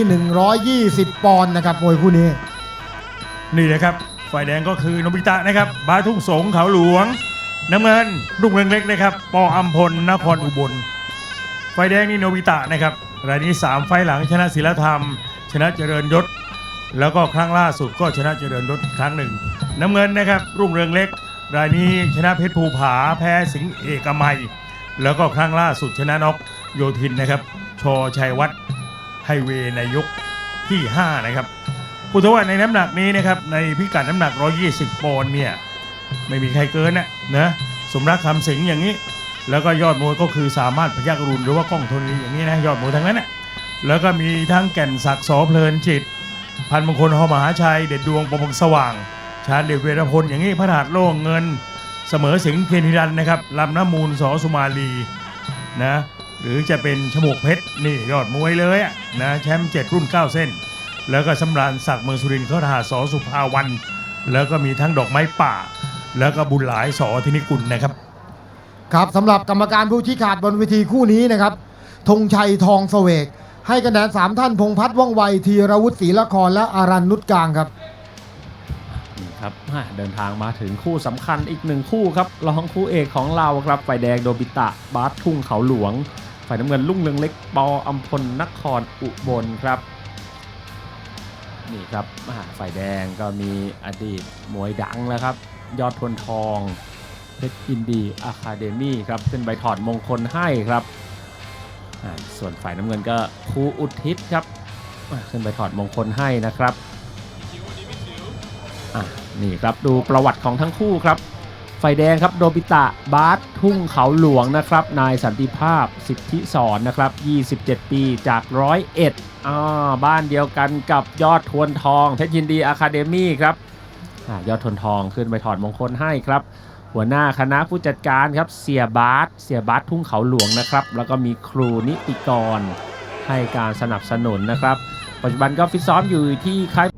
ที่120 ปอนด์นะครับมวยคู่นี้ นี่นะครับ ฝ่ายแดงก็คือโนบิตะนะครับ บาทุ่งสงเขาหลวง น้ำเงินรุ่งเรืองเล็กนะครับ ปออัมพล นครอุบล ฝ่ายแดงนี่โนบิตะนะครับ รายนี้ 3 ไฟล์หลังชนะศิลธรรม ชนะเจริญยศ แล้วก็ครั้งล่าสุดก็ชนะเจริญยศอีกครั้งหนึ่ง น้ำเงินนะครับ รุ่งเรืองเล็ก รายนี้ชนะเพชรภูผา แพ้สิงห์เอกมัย แล้วก็ครั้งล่าสุดชนะน็อกโยธินนะครับ ชอชัยวัฒน์ ไฮเวย์ในยกที่ 5 นะครับพูดถึงว่าในน้ำหนักนี้นะครับในพิกัดน้ำหนัก 120ปอนด์เนี่ยไม่มีใครเกินนะนะสมรักคำสิงอย่างนี้ แล้วก็ยอดมวยก็คือสามารถพยักรุณหรือว่ากล้องธรณีอย่างนี้นะยอดมวยทั้งนั้นนะแล้วก็มีทั้งแก่นศักดิ์สอเพลินจิต พันมงคลหอมหาชัย เด็ดดวงประพงสว่าง ชาเดชเวรพลอย่างนี้พระธาตุโล่งเงิน เสมอสิงเทียนธิรันนะครับลำน้ำมูลสอสุมาลีนะ หรือจะเป็นฉมวกเพชรนี่ยอดมวยเลยอะนะแชมป์เจ็ดรุ่น 9 เส้น แล้วก็สำราญศักดิ์เมืองสุรินทร์เขาทหารสอสุภาวัน แล้วก็มีทั้งดอกไม้ป่า แล้วก็บุญหลายสอธนิกุลนะครับ ครับสำหรับกรรมการผู้ชี้ขาดบนเวทีคู่นี้นะครับธงชัยทองเสวก ให้คะแนน3ท่านพงษ์พัฒน์ว่องไวธีรวุฒิศรีละครและอารันนุชกลางครับนี่ครับอ่าเดินทางมาถึงคู่สำคัญอีกหนึ่งคู่ครับรองคู่เอกของเราครับฝ่ายแดงโดบิตะบาสทุ่งเขาหลวง ฝ่ายน้ำเงินลุ่งเรืองเล็กปออัมพลนครอุบลครับ นี่ครับอ่าฝ่ายแดงก็มีอดีตมวยดังแล้วครับ ยอดทวนทองเพชรอินดีอะคาเดมี่ครับขึ้นใบถอดมงคลให้ครับ ส่วนฝ่ายน้ำเงินก็ครูอุทิศครับขึ้นใบถอดมงคลให้นะครับนี่ครับดูประวัติของทั้งคู่ครับ ไฟแดงครับโดบิตะบาสทุ่งเขาหลวงนะครับนายสันติภาพสิทธิสอนนะครับ 27 ปีจากร้อยเอ็ดอ่าบ้านเดียวกันกับยอดทวนทองเพชรยินดีอะคาเดมี่ครับอยอดทวนทองขึ้นไปถอดมงคลให้ครับ หัวหน้าคณะผู้จัดการครับเสียบาสเสียบาสทุ่งเขาหลวงนะครับ แล้วก็มีครูนิติกรให้การสนับสนุนนะครับ ปัจจุบันก็ฟิตซ้อมอยู่ที่ค่าย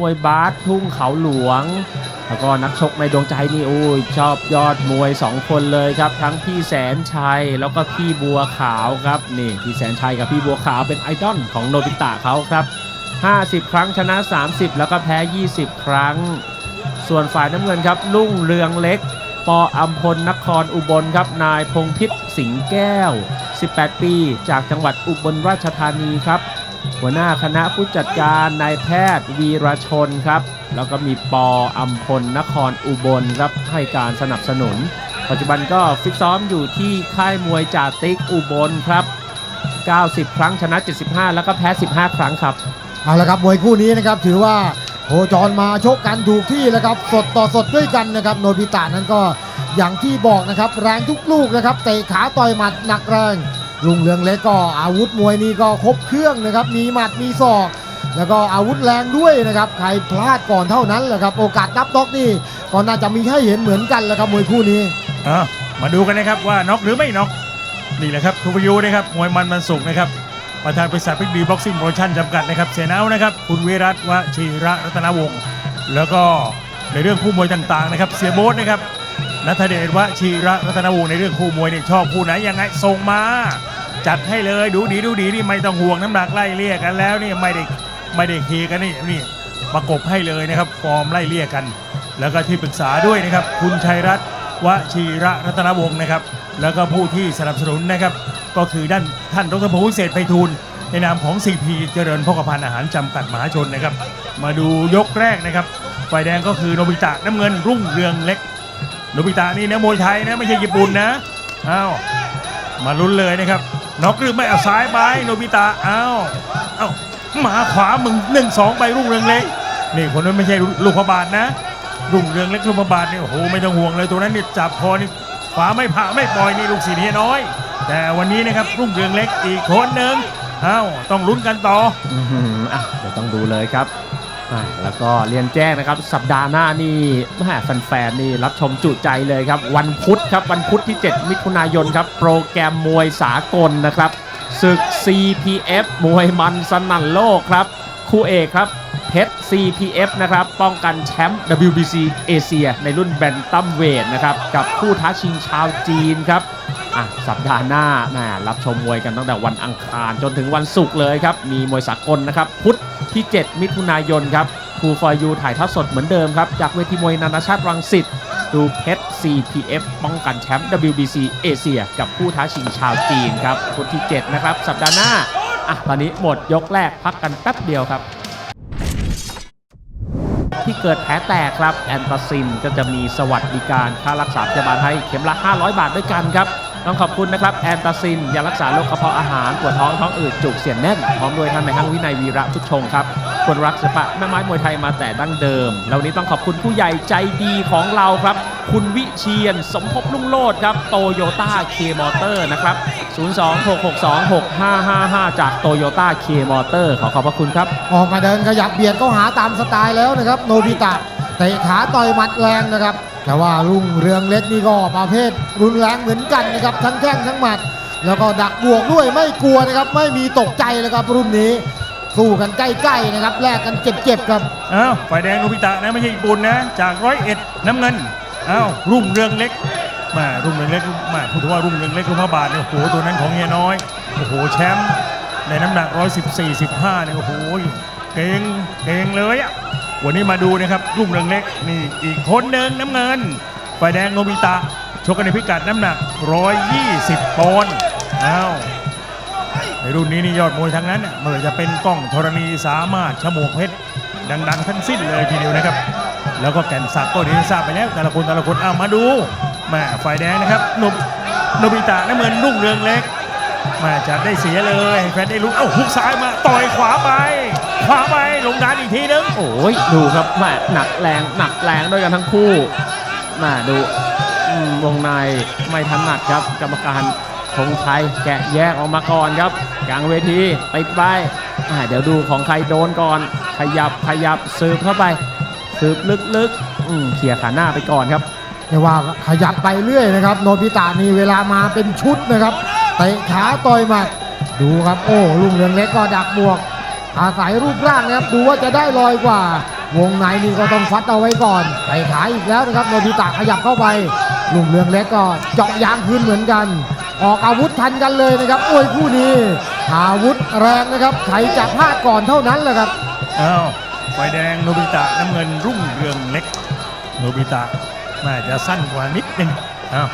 มวยบาสทุ่งเขาหลวง แล้วก็นักชกในดวงใจนี่โอ้ยชอบยอดมวย 2 คนเลยครับ ทั้งพี่แสนชัยแล้วก็พี่บัวขาวครับนี่พี่แสนชัยกับพี่บัวขาวเป็นไอดอลของโนบิตะเขาครับ 50 ครั้งชนะ 30 แล้วก็แพ้ 20 ครั้ง ส่วนฝ่ายน้ำเงินครับลุ่งเรืองเล็ก ปออัมพลนครอุบลครับนายพงพิษสิงแก้ว 18 ปี จากจังหวัดอุบลราชธานีครับ หัวหน้าคณะผู้จัดการนายแพทย์วีรชนครับ แล้วก็มีปออัมพลนครอุบลครับให้การสนับสนุน ปัจจุบันก็ฟิตซ้อมอยู่ที่ค่ายมวยจ่าติ๊กอุบลครับ 90 ครั้งชนะ 75 แล้วก็แพ้ 15 ครั้งครับ เอาละครับมวยคู่นี้นะครับถือว่าโคจรมาชกกันถูกที่แล้วครับ สดต่อสดด้วยกันนะครับโนบิตะนั้นก็อย่างที่บอกนะครับแรงทุกลูกนะครับเตะขาต่อยหมัดหนักแรง ลุงเรืองเล็กก็อาวุธมวยนี่ก็ครบเครื่องนะครับ มีหมัดมีศอก แล้วก็อาวุธแรงด้วยนะครับ ใครพลาดก่อนเท่านั้นแหละครับ โอกาสนับน็อกนี่ก็น่าจะมีให้เห็นเหมือนกันแหละครับมวยคู่นี้อะมาดูกันนะครับว่าน็อกหรือไม่น็อกนี่แหละครับทูพยูนะครับมวยมันมันสุกนะครับประธานบริษัทพิกดีบ็อกซิ่งโปรโมชั่นจำกัดนะครับเสนานะครับคุณวิรัตวชีระรัตนวงศ์แล้วก็ในเรื่องคู่มวยต่างๆนะครับ เสียโบ๊ทนะครับ นัทเดชวชีระรัตนวงศ์ในเรื่องคู่มวยเนี่ยชอบคู่ไหนยังไงส่งมา จัดให้เลยดูดีดูดีนี่ไม่ต้องห่วงน้ำหนักไล่เลี่ยกันแล้วนี่ไม่ได้ไม่ได้เคกันนี่นี่ประกบให้เลยนะครับฟอร์มไล่เลี่ยกัน แล้วก็ที่ปรึกษาด้วยนะครับ คุณชัยรัตน์วชีระรัตนวงศ์นะครับ แล้วก็ผู้ที่สนับสนุนนะครับ ก็คือด้านท่านดรพงศ์วิเศษไพฑูรย์ในนามของ CP เจริญพกพันธ์อาหารจำกัดมหาชนนะครับ มาดูยกแรกนะครับฝ่ายแดงก็คือโนบิตะน้ำเงินรุ่งเรืองเล็ก โนบิตะนี่นะมวยไทยนะไม่ใช่ญี่ปุ่นนะอ้าวมาลุ้นเลยนะครับน็อกหรือไม่เอาซ้ายไปโนบิตะอ้าวเอ้ามาขวามึงหนึ่งสองไปรุ่งเรืองเล็กนี่คนนั้นไม่ใช่ลูกพระบาทนะ รุ่งเรืองเล็กลูกพระบาทนี่โอ้โหไม่ต้องห่วงเลยตัวนั้นเนี่ยจับคอนี่ขวาไม่ผ่าไม่ปล่อยนี่ลูกศิษย์เฮียน้อย แต่วันนี้นะครับรุ่งเรืองเล็กอีกคนหนึ่งอ้าวต้องลุ้นกันต่ออือหืออะเดี๋ยวต้องดูเลยครับ อะแล้วก็เรียนแจ้งนะครับ สัปดาห์หน้านี่แม่แฟนๆนี่รับชมจุใจเลยครับ วันพุธครับวันพุธที่ 7 มิถุนายนครับ โปรแกรมมวยสากลนะครับศึก CPF มวยมันสนั่นโลกครับ คู่เอกครับเพชร CPF นะครับ ป้องกันแชมป์ WBC เอเชียในรุ่นแบนตัมเวทนะครับ กับผู้ท้าชิงชาวจีนครับ อะสัปดาห์หน้าแหมรับชมมวยกันตั้งแต่วันอังคาร จนถึงวันศุกร์เลยครับ มีมวยสากลนะครับ พุธที่ 7 มิถุนายนครับทูฟอยูถ่ายทอดสดเหมือนเดิมครับ จากเวทีมวยนานาชาติรังสิตดูเพชร CPF ป้องกันแชมป์ WBC เอเชียกับผู้ท้าชิงชาวจีนครับพุธที่ 7 นะครับ สัปดาห์หน้าอะตอนนี้หมดยกแรกพักกันแป๊บเดียวครับที่เกิดแผลแตกครับ แอนตาซินก็จะมีสวัสดิการค่ารักษาพยาบาลให้เข็มละ 500 บาทด้วยกันครับ ต้องขอบคุณนะครับแอนตาซินยารักษาโรคกระเพาะอาหารปวดท้องท้องอืดจุกเสียนแน่นพร้อมด้วยท่านในห้างวินัยวีระพุทธชงครับคนรักศิลปะแม่ไม้มวยไทยมาแต่ดั้งเดิมแล้ววันนี้ต้องขอบคุณผู้ใหญ่ใจดีของเราครับ คุณวิเชียนสมภพลุ่งโลดครับโตโยต้าเคมอเตอร์นะครับ 026626555 จากโตโยต้าเคมอเตอร์ขอขอบพระคุณครับ ออกมาเดินขยับเบียดเข้าหาตามสไตล์แล้วนะครับ โนบิตะเตะขาต่อยหมัดแรงนะครับ แต่ว่ารุ่งเรืองเล็กนี่ก็ประเภทรุนแรงเหมือนกันนะครับทั้งแข้งทั้งหมัด แล้วก็ดักบวกด้วยไม่กลัวนะครับ ไม่มีตกใจเลยครับรุ่นนี้สู้กันใกล้ๆนะครับแลกกันเจ็บๆครับอ้าวฝ่ายแดงโนบิตะนะไม่ใช่ญี่ปุ่นนะ จากร้อยเอ็ดน้ำเงินอ้าวรุ่งเรืองเล็กมารุ่งเรืองเล็กมาพูดถึงว่ารุ่งเรืองเล็กรุ่งพระบาทเนี่ยโอ้โหตัวนั้นของเฮียน้อยโอ้โหแชมป์ในน้ำหนัก114 15เนี่ยโอ้โหเก่งเก่งเลยอะ วันนี้มาดูนะครับรุ่งเรืองเล็กนี่อีกคนหนึ่งน้ำเงินฝ่ายแดงโนบิตะชกกันในพิกัดน้ำหนัก 120ปอนด์อ้าวในรุ่นนี้นี่ยอดมวยทั้งนั้นน่ะไม่ว่าจะเป็นกล้องธรณีสามารถชมวกเพชรดัง ๆ ทั้งสิ้นเลยทีเดียวนะครับ แล้วก็แก่นศักก็เรียนทราบไปแล้ว แต่ละคนแต่ละคนเอามาดูแม่ฝ่ายแดงนะครับนบโนบิตะน้ำเงินรุ่งเรืองเล็กแมาจะได้เสียเลยแฟนได้รู้เอ้าหุกซ้ายมาต่อยขวาไป ขวาไปลงดานอีกทีนึงโอ้ยดูครับแหม่หนักแรงหนักแรงด้วยกันทั้งคู่แหม่ดูอืมวงในไม่ถนัดครับ กรรมการธงชัยแกะแยกออกมาก่อนครับ กลางเวทีติดไปอ่าเดี๋ยวดูของใครโดนก่อน ขยับขยับสืบเข้าไป สืบลึกๆอืมเขี่ยขาหน้าไปก่อนครับเรียกว่าขยับไปเรื่อยนะครับ โนบิตะนี่เวลามาเป็นชุดนะครับเตะขาต่อยหมัดดูครับโอ้ลุงเรืองเล็กก็ดักบวก อาศัยรูปร่างนะครับดูว่าจะได้ลอยกว่า วงในนี่ก็ต้องฟัดเอาไว้ก่อนเตะขาอีกแล้วนะครับโนบิตะขยับเข้าไปลุงเรืองเล็กก็เจาะยางคืนเหมือนกัน ออกอาวุธทันกันเลยนะครับโอ้ยคู่นี้อาวุธแรงนะครับใครจะพลาดก่อนเท่านั้นแหละครับอ้าวฝ่ายแดงโนบิตะน้ำเงินรุ่งเรืองเล็กโนบิตะน่าจะสั้นกว่านิดนึงอ้าว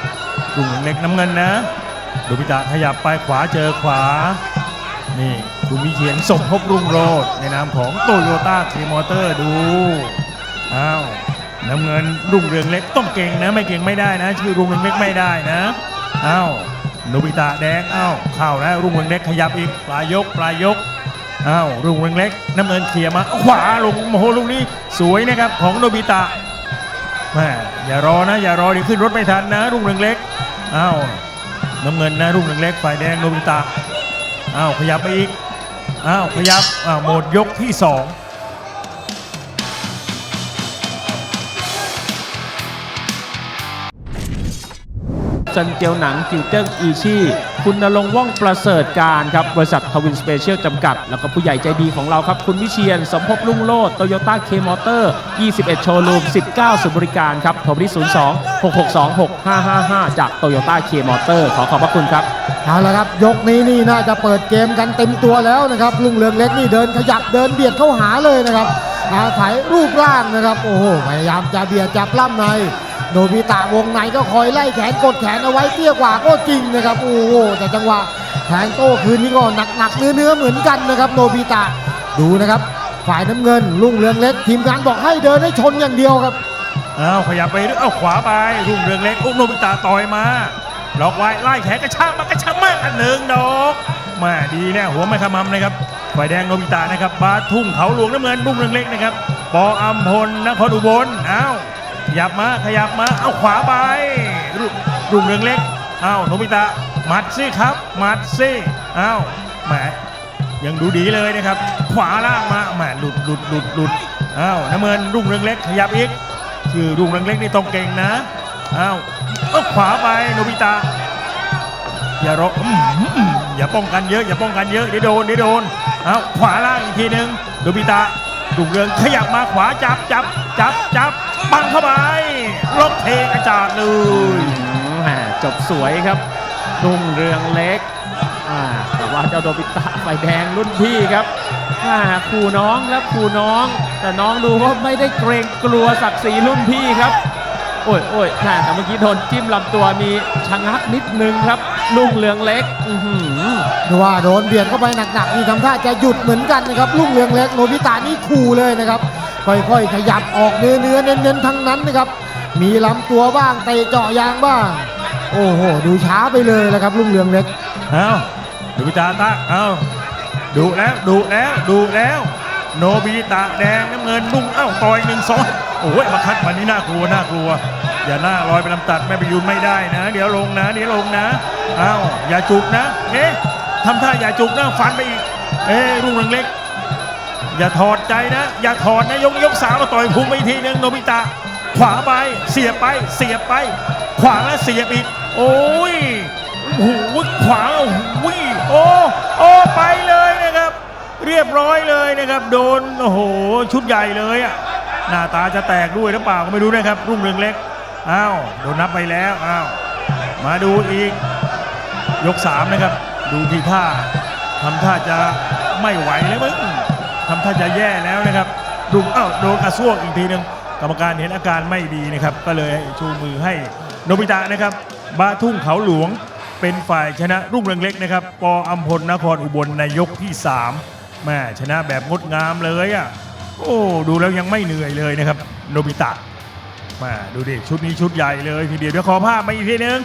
รุ่งเรืองเล็กน้ำเงินนะโนบิตะขยับไปขวาเจอขวา นี่คุณวิเชียนสมภพรุ่งโรจน์ในนามของโตโยต้าเคมอเตอร์ดูอ้าวน้ำเงินรุ่งเรืองเล็กต้องเก่งนะไม่เก่งไม่ได้นะ ชื่อรุ่งเรืองเล็กไม่ได้นะอ้าวโนบิตะแดงอ้าวเข้าแล้วรุ่งเรืองเล็กขยับอีกปลายยกปลายยกอ้าวรุ่งเรืองเล็ก น้ำเงินเคลียมาขวาลงโอ้โหลูกนี้สวยนะครับของโนบิตะแม่อย่ารอนะ อย่ารอเดี๋ยวขึ้นรถไม่ทันนะ รุ่งเรืองเล็กอ้าวน้ำเงินนะรุ่งเรืองเล็กฝ่ายแดงโนบิตะ อ้าวขยับไปอีกอ้าวขยับอ้าวหมดยกที่สอง ซันเจียวหนังจิวเจิ้งอีชี่คุณนรงว่องประเสริฐการครับบริษัททวินสเปเชียลจำกัด แล้วก็ผู้ใหญ่ใจดีของเราครับ คุณวิเชียนสมภพลุ่งโลดโตโยต้าเคมอเตอร์ 21 โชว์รูม 19ศูนย์บริการครับโทรไปที่ 02 662 6555 จากโตโยต้าเคมอเตอร์ขอขอบพระคุณครับเอาละครับ ยกนี้นี่น่าจะเปิดเกมกันเต็มตัวแล้วนะครับลุงเรืองเล็กนี่เดินขยับเดินเบียดเข้าหาเลยนะครับอาศัยรูปร่างนะครับ โอ้โหพยายามจะเบียดจับล่ำใน โนบิตะวงในก็คอยไล่แขนกดแขนเอาไว้เตี้ยกว่าก็จริงนะครับโอ้โหแต่จังหวะแทงโต้คืนนี้ก็หนักๆเนื้อๆเหมือนกันนะครับโนบิตะดูนะครับ ฝ่ายน้ำเงินลุงเรืองเล็ก ทีมงานบอกให้เดินให้ชนอย่างเดียวครับอ้าวขยับไปเอยเอ้าขวาไปรุ่งเรืองเล็กอุ้มโนบิตะต่อยมาล็อกไว้ไล่แขนกระชากมากระชากมากอันหนึ่งดอกมาดีเนี่ยหัวไม่ขมำนะครับฝ่ายแดงโนบิตะนะครับบาทุ่งเขาหลวงน้ำเงินรุ่งเรืองเล็กนะครับปออัมพลนครอุบลอ้าว ยับมาขยับมาเอาขวาไปรุ่งรุ่งเรืองเล็กอ้าวโนบิตะหมัดสิครับหมัดสิอ้าวแหมยังดูดีเลยนะครับ ขวาล่างมาแหมหลุดหลุดหลุดหลุดอ้าวน้ำเงินรุ่งเรืองเล็กขยับอีกคือรุ่งเรืองเล็กนี่ต้องเก่งนะอ้าวเอาขวาไปโนบิตะอย่ารออย่าป้องกันเยอะอย่าป้องกันเยอะเดี๋ยวโดนเดี๋ยวโดนเอาวขวาล่างอีกทีหนึ่งโนบิตะ รุ่งเรืองขยับมาขวาจับจับจับจับปังเข้าไปล็อกเทกระจาดเลยจบสวยครับรุ่งเรืองเล็กแต่ว่าเจ้าโดบิตะไฟแดงรุ่นพี่ครับอ่าขู่น้องแล้วขู่น้อง แต่น้องดูว่าไม่ได้เกรงกลัวศักดิ์ศรีรุ่นพี่ครับ โอ้ยโอ้ยแต่เมื่อกี้โดนจิ้มลำตัวมีชะงักนิดนึงครับรุ่งเรืองเล็ก อื ว่าโดนเบียดเข้าไปหนักๆนี่ทำท่าจะหยุดเหมือนกันนะครับลุงเรืองเล็กโนบิตะนี่ขู่เลยนะครับ ค่อยๆ ขยับออกเนื้อเนื้อเน้นๆทั้งนั้นนะครับ มีลำตัวบ้างเตะเจาะยางบ้าง โอ้โห ดูช้าไปเลยนะครับลุงเรืองเล็กเอาดูบิตาตะเอาดูแล้วดูแล้วดูแล้ว โนบิตะแดงน้ำเงินนุ่งเอ้าต่อยหนึ่งสองโอ้ยมาคัดวันนี้น่ากลัวน่ากลัวอย่าหน้าลอยไปลำตัดแม่ไปยืนไม่ได้นะ เดี๋ยวลงนะเดี๋ยวลงนะเอ้าอย่าจุกนะ เอ๊ะ ทำท่าอย่าจุกนะฟันไปอีก เอ๊รุ่งเรืองเล็ก อย่าถอดใจนะ อย่าถอดนะยกยกสามมาต่อยพุงไปอีกทีนึงโนบิตะ ขวาไปเสียบไปเสียบไป ขวาแล้วเสียบอีก โอ้ยโอ้โหขวาโอ้โหโอ้โอ้ไปเลยนะครับ เรียบร้อยเลยนะครับ โดนโอ้โหชุดใหญ่เลยอะหน้าตาจะแตกด้วยหรือเปล่าก็ไม่รู้นะครับ รุ่งเรืองเล็กอ้าวโดนนับไปแล้วอ้าวมาดูอีกยกสามนะครับ ดูทีท่าทำท่าจะไม่ไหวแล้วมึงทำท่าจะแย่แล้วนะครับดูอ้าวโดนกระซวกอีกทีหนึ่งกรรมการเห็นอาการไม่ดีนะครับ ก็เลยชูมือให้โนบิตะนะครับบาทุ่งเขาหลวงเป็นฝ่ายชนะรุ่งเรืองเล็กนะครับปออัมพลนครอุบลในยกที่3แม่ชนะแบบงดงามเลยอะโอ้ดูแล้วยังไม่เหนื่อยเลยนะครับโนบิตะมาดูดิชุดนี้ชุดใหญ่เลยทีเดียวเดี๋ยวขอภาพมาอีกทีนึง